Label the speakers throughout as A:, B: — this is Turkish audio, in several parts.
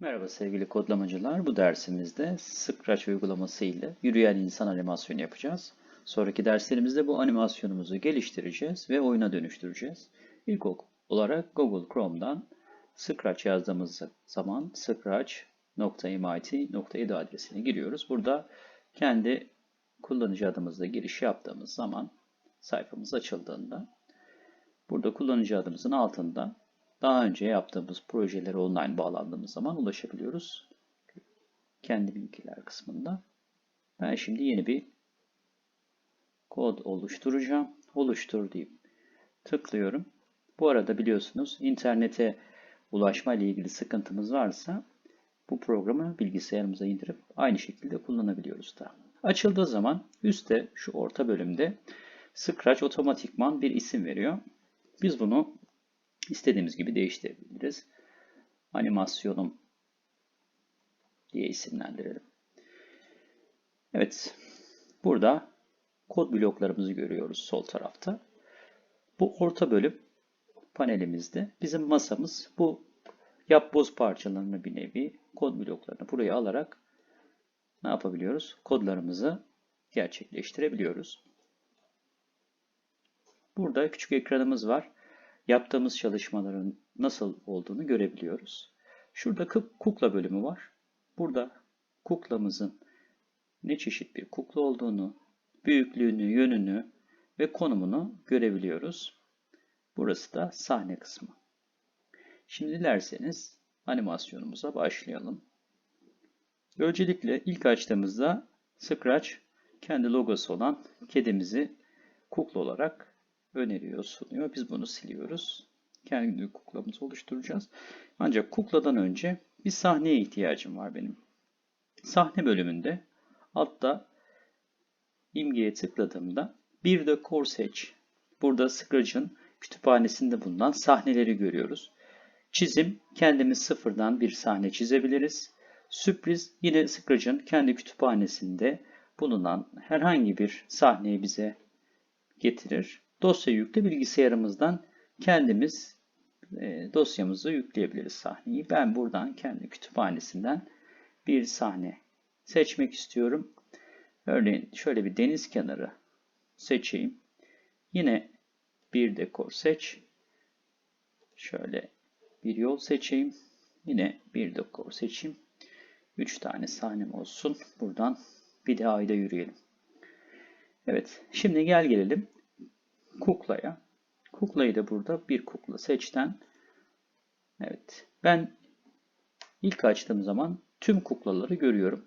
A: Merhaba sevgili kodlamacılar. Bu dersimizde Scratch uygulaması ile yürüyen insan animasyonu yapacağız. Sonraki derslerimizde bu animasyonumuzu geliştireceğiz ve oyuna dönüştüreceğiz. İlk olarak Google Chrome'dan Scratch yazdığımız zaman scratch.mit.edu adresine giriyoruz. Burada kendi kullanıcı adımızla giriş yaptığımız zaman sayfamız açıldığında burada kullanıcı adımızın altında daha önce yaptığımız projelere online bağlandığımız zaman ulaşabiliyoruz. Kendi bilgiler kısmında. Ben şimdi yeni bir kod oluşturacağım. Oluştur deyip tıklıyorum. Bu arada biliyorsunuz internete ulaşma ile ilgili sıkıntımız varsa bu programı bilgisayarımıza indirip aynı şekilde kullanabiliyoruz da. Açıldığı zaman üstte şu orta bölümde Scratch otomatikman bir isim veriyor. Biz bunu istediğimiz gibi değiştirebiliriz. Animasyonum diye isimlendirelim. Evet. Burada kod bloklarımızı görüyoruz sol tarafta. Bu orta bölüm panelimizde bizim masamız bu yapboz parçalarını bir nevi kod bloklarını buraya alarak ne yapabiliyoruz? Kodlarımızı gerçekleştirebiliyoruz. Burada küçük ekranımız var yaptığımız çalışmaların nasıl olduğunu görebiliyoruz. Şurada kukla bölümü var. Burada kuklamızın ne çeşit bir kukla olduğunu, büyüklüğünü, yönünü ve konumunu görebiliyoruz. Burası da sahne kısmı. Şimdi dilerseniz animasyonumuza başlayalım. Öncelikle ilk açtığımızda Scratch kendi logosu olan kedimizi kukla olarak öneriyor, sunuyor. Biz bunu siliyoruz. Kendi kuklamızı oluşturacağız. Ancak kukladan önce bir sahneye ihtiyacım var benim. Sahne bölümünde altta imgeye tıkladığımda bir de dekor seç. Burada Scratch'ın kütüphanesinde bulunan sahneleri görüyoruz. Çizim, kendimiz sıfırdan bir sahne çizebiliriz. Sürpriz, yine Scratch'ın kendi kütüphanesinde bulunan herhangi bir sahneyi bize getirir dosya yükle bilgisayarımızdan kendimiz e, dosyamızı yükleyebiliriz sahneyi. Ben buradan kendi kütüphanesinden bir sahne seçmek istiyorum. Örneğin şöyle bir deniz kenarı seçeyim. Yine bir dekor seç. Şöyle bir yol seçeyim. Yine bir dekor seçeyim. 3 tane sahnem olsun. Buradan bir de ayda yürüyelim. Evet, şimdi gel gelelim kuklaya. Kuklayı da burada bir kukla seçten. Evet. Ben ilk açtığım zaman tüm kuklaları görüyorum.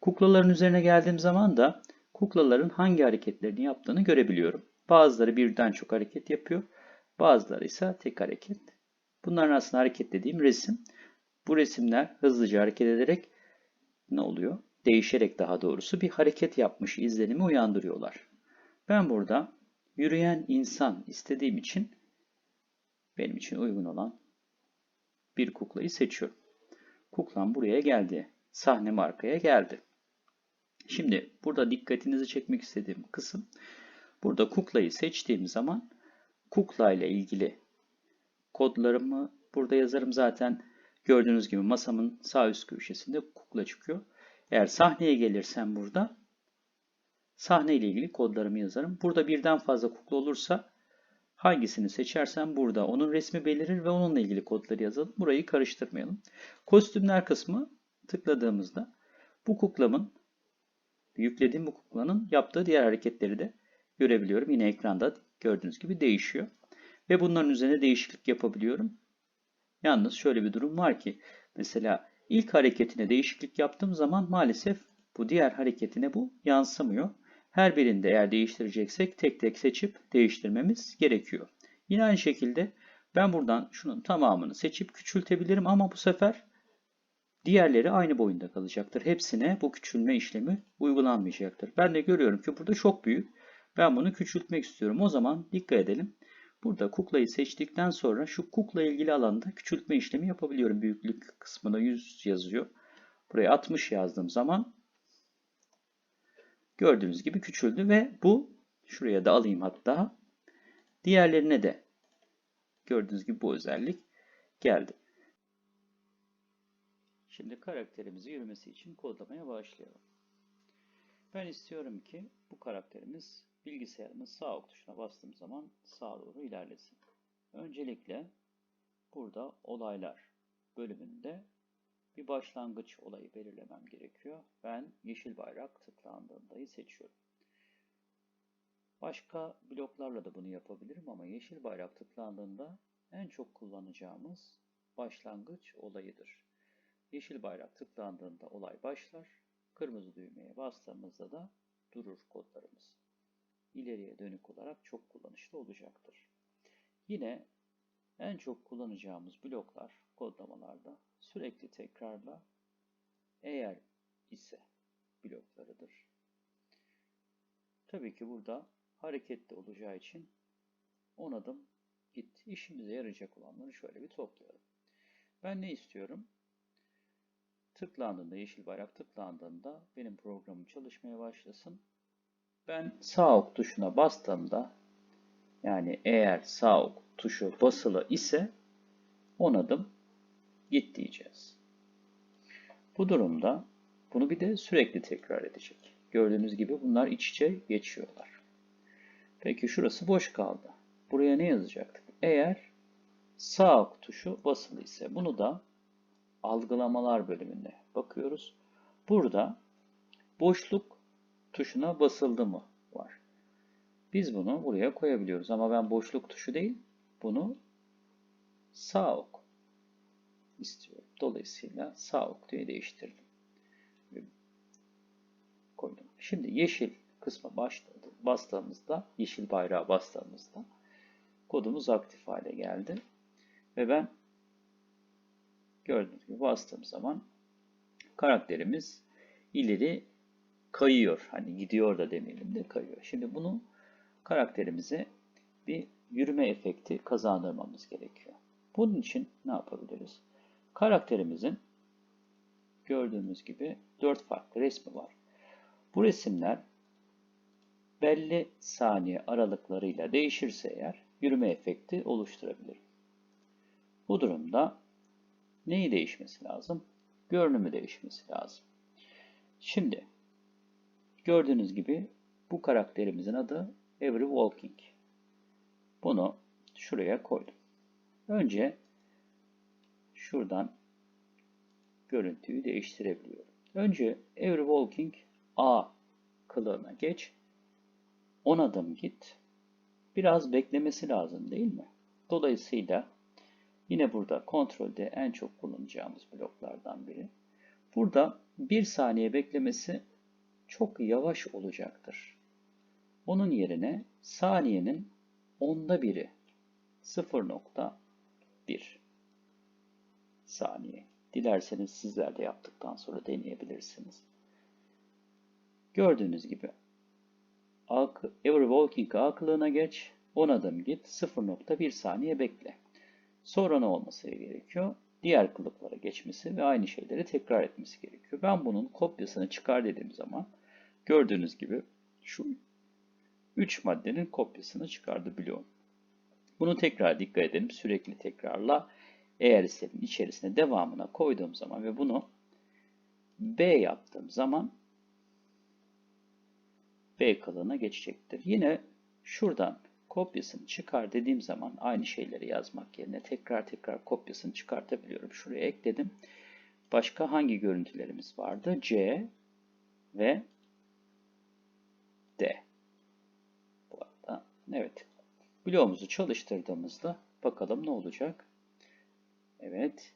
A: Kuklaların üzerine geldiğim zaman da kuklaların hangi hareketlerini yaptığını görebiliyorum. Bazıları birden çok hareket yapıyor. Bazıları ise tek hareket. Bunların aslında hareket dediğim resim. Bu resimler hızlıca hareket ederek ne oluyor? Değişerek daha doğrusu bir hareket yapmış izlenimi uyandırıyorlar. Ben burada yürüyen insan istediğim için benim için uygun olan bir kuklayı seçiyorum. Kuklam buraya geldi. Sahne markaya geldi. Şimdi burada dikkatinizi çekmek istediğim kısım burada kuklayı seçtiğim zaman kukla ile ilgili kodlarımı burada yazarım zaten. Gördüğünüz gibi masamın sağ üst köşesinde kukla çıkıyor. Eğer sahneye gelirsem burada Sahne ile ilgili kodlarımı yazarım. Burada birden fazla kukla olursa hangisini seçersem burada onun resmi belirir ve onunla ilgili kodları yazalım. Burayı karıştırmayalım. Kostümler kısmı tıkladığımızda bu kuklamın yüklediğim bu kuklanın yaptığı diğer hareketleri de görebiliyorum. Yine ekranda gördüğünüz gibi değişiyor. Ve bunların üzerine değişiklik yapabiliyorum. Yalnız şöyle bir durum var ki mesela ilk hareketine değişiklik yaptığım zaman maalesef bu diğer hareketine bu yansımıyor. Her birinde eğer değiştireceksek tek tek seçip değiştirmemiz gerekiyor. Yine aynı şekilde ben buradan şunun tamamını seçip küçültebilirim ama bu sefer diğerleri aynı boyunda kalacaktır. Hepsine bu küçülme işlemi uygulanmayacaktır. Ben de görüyorum ki burada çok büyük. Ben bunu küçültmek istiyorum. O zaman dikkat edelim. Burada kuklayı seçtikten sonra şu kukla ilgili alanda küçültme işlemi yapabiliyorum. Büyüklük kısmına 100 yazıyor. Buraya 60 yazdığım zaman gördüğünüz gibi küçüldü ve bu şuraya da alayım hatta diğerlerine de gördüğünüz gibi bu özellik geldi. Şimdi karakterimizi yürümesi için kodlamaya başlayalım. Ben istiyorum ki bu karakterimiz bilgisayarımın sağ ok tuşuna bastığım zaman sağa doğru ilerlesin. Öncelikle burada olaylar bölümünde bir başlangıç olayı belirlemem gerekiyor. Ben yeşil bayrak tıklandığındayı seçiyorum. Başka bloklarla da bunu yapabilirim ama yeşil bayrak tıklandığında en çok kullanacağımız başlangıç olayıdır. Yeşil bayrak tıklandığında olay başlar. Kırmızı düğmeye bastığımızda da durur kodlarımız. İleriye dönük olarak çok kullanışlı olacaktır. Yine en çok kullanacağımız bloklar kodlamalarda sürekli tekrarla eğer ise bloklarıdır. Tabii ki burada hareketli olacağı için 10 adım git. İşimize yarayacak olanları şöyle bir toplayalım. Ben ne istiyorum? Tıklandığında, yeşil bayrak tıklandığında benim programım çalışmaya başlasın. Ben sağ ok tuşuna bastığımda yani eğer sağ ok tuşu basılı ise 10 adım git diyeceğiz. Bu durumda bunu bir de sürekli tekrar edecek. Gördüğünüz gibi bunlar iç içe geçiyorlar. Peki şurası boş kaldı. Buraya ne yazacaktık? Eğer sağ tuşu basılı ise bunu da algılamalar bölümünde bakıyoruz. Burada boşluk tuşuna basıldı mı var. Biz bunu buraya koyabiliyoruz ama ben boşluk tuşu değil bunu sağ ok istiyorum. Dolayısıyla sağ ok diye değiştirdim. Koydum. Şimdi yeşil kısma başladı. Bastığımızda, yeşil bayrağı bastığımızda kodumuz aktif hale geldi. Ve ben gördüğünüz gibi bastığım zaman karakterimiz ileri kayıyor. Hani gidiyor da demeyelim de kayıyor. Şimdi bunu karakterimize bir yürüme efekti kazandırmamız gerekiyor. Bunun için ne yapabiliriz? Karakterimizin gördüğümüz gibi dört farklı resmi var. Bu resimler belli saniye aralıklarıyla değişirse eğer yürüme efekti oluşturabilir. Bu durumda neyi değişmesi lazım? Görünümü değişmesi lazım. Şimdi gördüğünüz gibi bu karakterimizin adı Every Walking. Bunu şuraya koydum. Önce şuradan görüntüyü değiştirebiliyorum. Önce Every Walking A kılığına geç. 10 adım git. Biraz beklemesi lazım değil mi? Dolayısıyla yine burada kontrolde en çok kullanacağımız bloklardan biri. Burada 1 saniye beklemesi çok yavaş olacaktır. Onun yerine saniyenin onda biri 0.1 saniye. Dilerseniz sizler de yaptıktan sonra deneyebilirsiniz. Gördüğünüz gibi Every Walking A kılığına geç. 10 adım git. 0.1 saniye bekle. Sonra ne olması gerekiyor? Diğer kılıklara geçmesi ve aynı şeyleri tekrar etmesi gerekiyor. Ben bunun kopyasını çıkar dediğim zaman gördüğünüz gibi şu 3 maddenin kopyasını çıkardı bloğum. Bunu tekrar dikkat edelim. Sürekli tekrarla eğer listenin içerisine devamına koyduğum zaman ve bunu B yaptığım zaman B kalığına geçecektir. Yine şuradan kopyasını çıkar dediğim zaman aynı şeyleri yazmak yerine tekrar tekrar kopyasını çıkartabiliyorum. Şuraya ekledim. Başka hangi görüntülerimiz vardı? C ve D. Evet. Bloğumuzu çalıştırdığımızda bakalım ne olacak? Evet.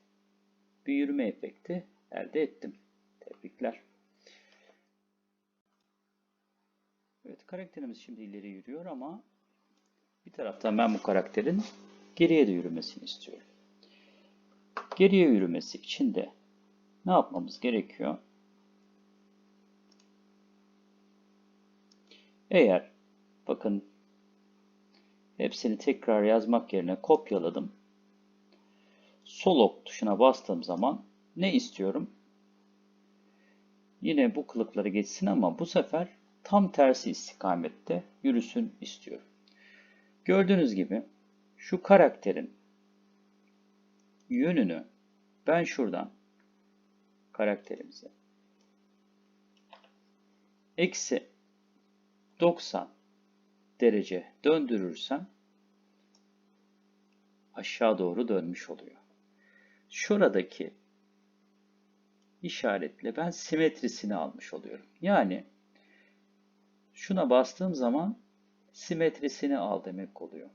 A: Bir efekti elde ettim. Tebrikler. Evet karakterimiz şimdi ileri yürüyor ama bir taraftan ben bu karakterin geriye de yürümesini istiyorum. Geriye yürümesi için de ne yapmamız gerekiyor? Eğer bakın hepsini tekrar yazmak yerine kopyaladım. Sol ok tuşuna bastığım zaman ne istiyorum? Yine bu kılıkları geçsin ama bu sefer tam tersi istikamette yürüsün istiyorum. Gördüğünüz gibi şu karakterin yönünü ben şuradan karakterimizi eksi 90 derece döndürürsem aşağı doğru dönmüş oluyor. Şuradaki işaretle ben simetrisini almış oluyorum. Yani şuna bastığım zaman simetrisini al demek oluyor.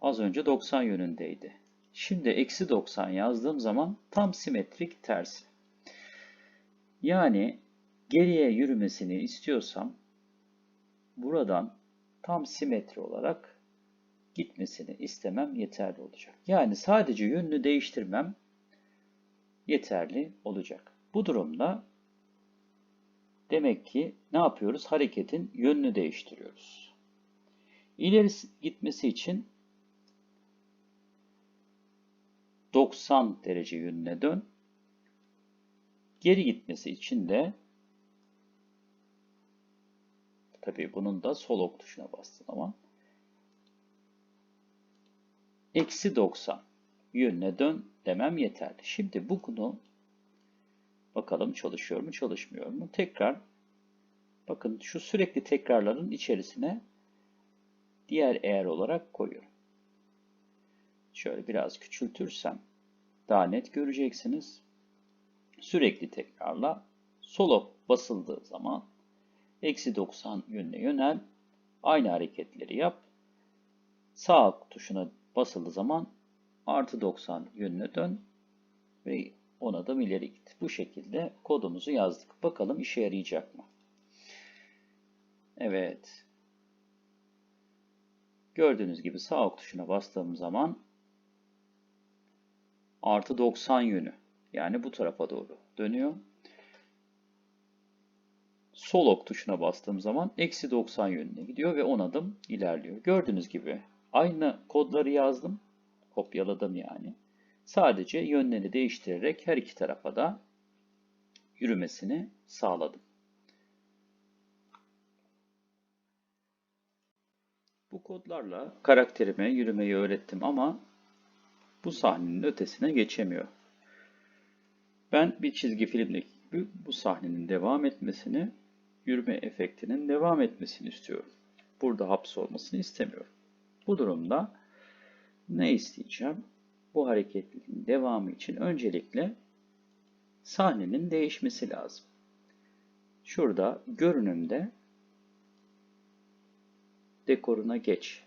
A: Az önce 90 yönündeydi. Şimdi eksi 90 yazdığım zaman tam simetrik tersi. Yani geriye yürümesini istiyorsam buradan tam simetri olarak gitmesini istemem yeterli olacak. Yani sadece yönünü değiştirmem yeterli olacak. Bu durumda demek ki ne yapıyoruz? Hareketin yönünü değiştiriyoruz. İleri gitmesi için 90 derece yönüne dön. Geri gitmesi için de tabii bunun da sol ok tuşuna bastığın zaman eksi 90 yönüne dön demem yeterli. Şimdi bu bunu bakalım çalışıyor mu çalışmıyor mu? Tekrar bakın şu sürekli tekrarların içerisine diğer eğer olarak koyuyorum. Şöyle biraz küçültürsem daha net göreceksiniz. Sürekli tekrarla sola basıldığı zaman eksi 90 yönüne yönel. Aynı hareketleri yap. Sağ tuşuna basıldığı zaman artı 90 yönüne dön ve 10 adım ileri git. Bu şekilde kodumuzu yazdık. Bakalım işe yarayacak mı? Evet. Gördüğünüz gibi sağ ok tuşuna bastığım zaman artı 90 yönü. Yani bu tarafa doğru dönüyor. Sol ok tuşuna bastığım zaman eksi 90 yönüne gidiyor ve 10 adım ilerliyor. Gördüğünüz gibi aynı kodları yazdım. Kopyaladım yani. Sadece yönlerini değiştirerek her iki tarafa da yürümesini sağladım. Bu kodlarla karakterime yürümeyi öğrettim ama bu sahnenin ötesine geçemiyor. Ben bir çizgi filmdeki gibi bu sahnenin devam etmesini, yürüme efektinin devam etmesini istiyorum. Burada hapsolmasını istemiyorum. Bu durumda ne isteyeceğim? Bu hareketliliğin devamı için öncelikle sahnenin değişmesi lazım. Şurada görünümde dekoruna geç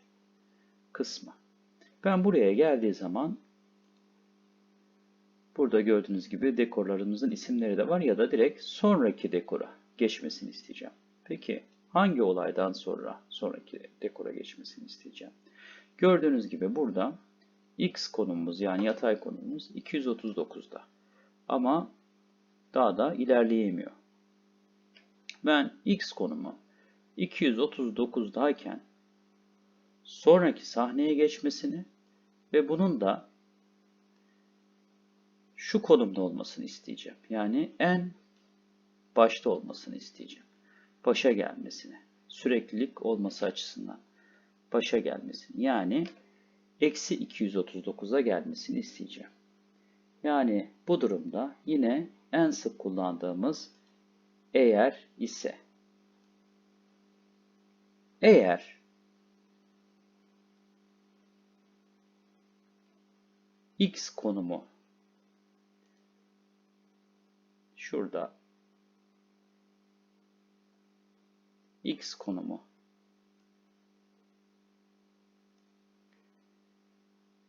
A: kısmı. Ben buraya geldiği zaman Burada gördüğünüz gibi dekorlarımızın isimleri de var ya da direkt sonraki dekora geçmesini isteyeceğim. Peki hangi olaydan sonra sonraki dekora geçmesini isteyeceğim? Gördüğünüz gibi burada x konumumuz yani yatay konumumuz 239'da. Ama daha da ilerleyemiyor. Ben x konumu 239'dayken sonraki sahneye geçmesini ve bunun da şu konumda olmasını isteyeceğim. Yani en başta olmasını isteyeceğim. Başa gelmesini. Süreklilik olması açısından. Başa gelmesini. Yani eksi 239'a gelmesini isteyeceğim. Yani bu durumda yine en sık kullandığımız eğer ise. Eğer x konumu şurada x konumu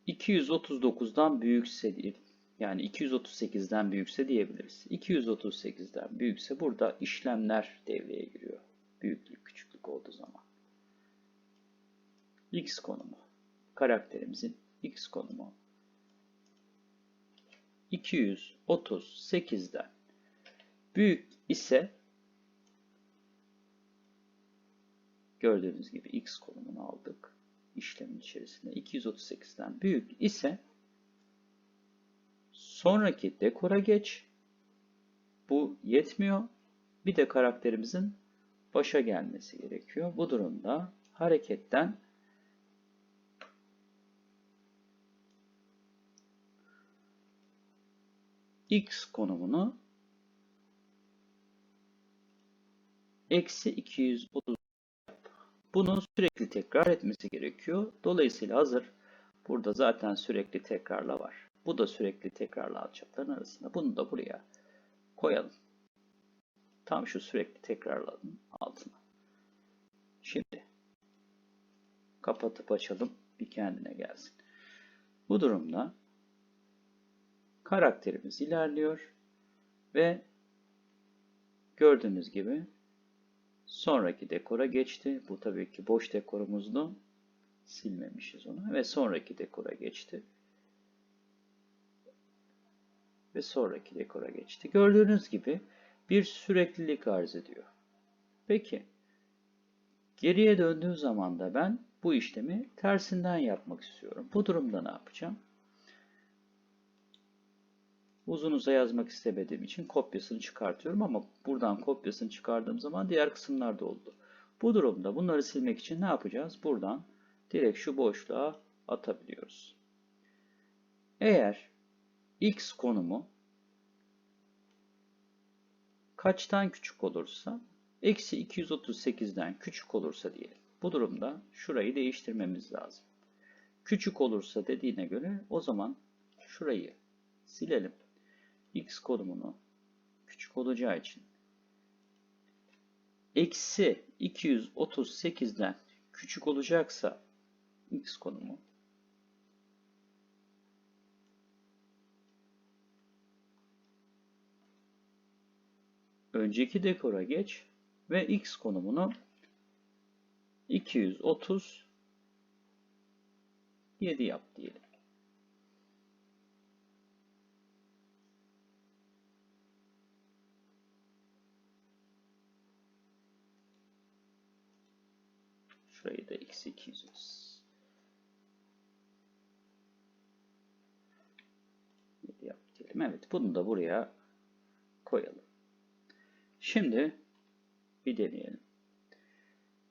A: ...239'dan büyükse diyelim. Yani 238'den büyükse diyebiliriz. 238'den büyükse burada işlemler devreye giriyor. Büyüklük, küçüklük olduğu zaman. X konumu. Karakterimizin X konumu. 238'den büyük ise gördüğünüz gibi x konumunu aldık. işlemin içerisinde 238'den büyük ise sonraki dekora geç. Bu yetmiyor. Bir de karakterimizin başa gelmesi gerekiyor. Bu durumda hareketten x konumunu eksi 230 yap. Bunu sürekli tekrar etmesi gerekiyor. Dolayısıyla hazır. Burada zaten sürekli tekrarla var. Bu da sürekli tekrarla alçakların arasında. Bunu da buraya koyalım. Tam şu sürekli tekrarların altına. Şimdi kapatıp açalım. Bir kendine gelsin. Bu durumda karakterimiz ilerliyor ve gördüğünüz gibi sonraki dekora geçti. Bu tabii ki boş dekorumuzdu. Silmemişiz onu ve sonraki dekora geçti. Ve sonraki dekora geçti. Gördüğünüz gibi bir süreklilik arz ediyor. Peki geriye döndüğüm zaman da ben bu işlemi tersinden yapmak istiyorum. Bu durumda ne yapacağım? Uzun uza yazmak istemediğim için kopyasını çıkartıyorum ama buradan kopyasını çıkardığım zaman diğer kısımlar da oldu. Bu durumda bunları silmek için ne yapacağız? Buradan direkt şu boşluğa atabiliyoruz. Eğer x konumu kaçtan küçük olursa eksi 238'den küçük olursa diyelim. Bu durumda şurayı değiştirmemiz lazım. Küçük olursa dediğine göre o zaman şurayı silelim. X konumunu küçük olacağı için eksi 238'den küçük olacaksa X konumu önceki dekora geç ve X konumunu 237 yap diyelim. Şurayı da x 200 yap diyelim. Evet bunu da buraya koyalım. Şimdi bir deneyelim.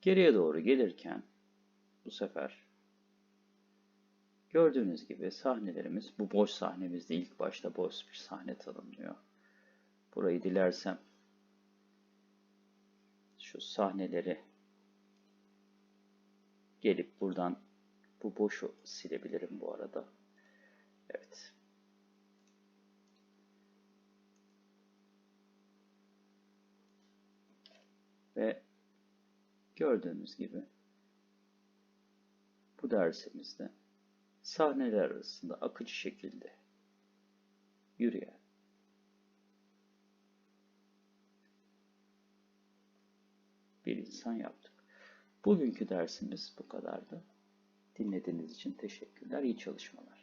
A: Geriye doğru gelirken bu sefer gördüğünüz gibi sahnelerimiz bu boş sahnemizde ilk başta boş bir sahne tanımlıyor. Burayı dilersem şu sahneleri gelip buradan bu boşu silebilirim bu arada. Evet. Ve gördüğünüz gibi bu dersimizde sahneler arasında akıcı şekilde yürüyen bir insan yaptık. Bugünkü dersimiz bu kadardı. Dinlediğiniz için teşekkürler. İyi çalışmalar.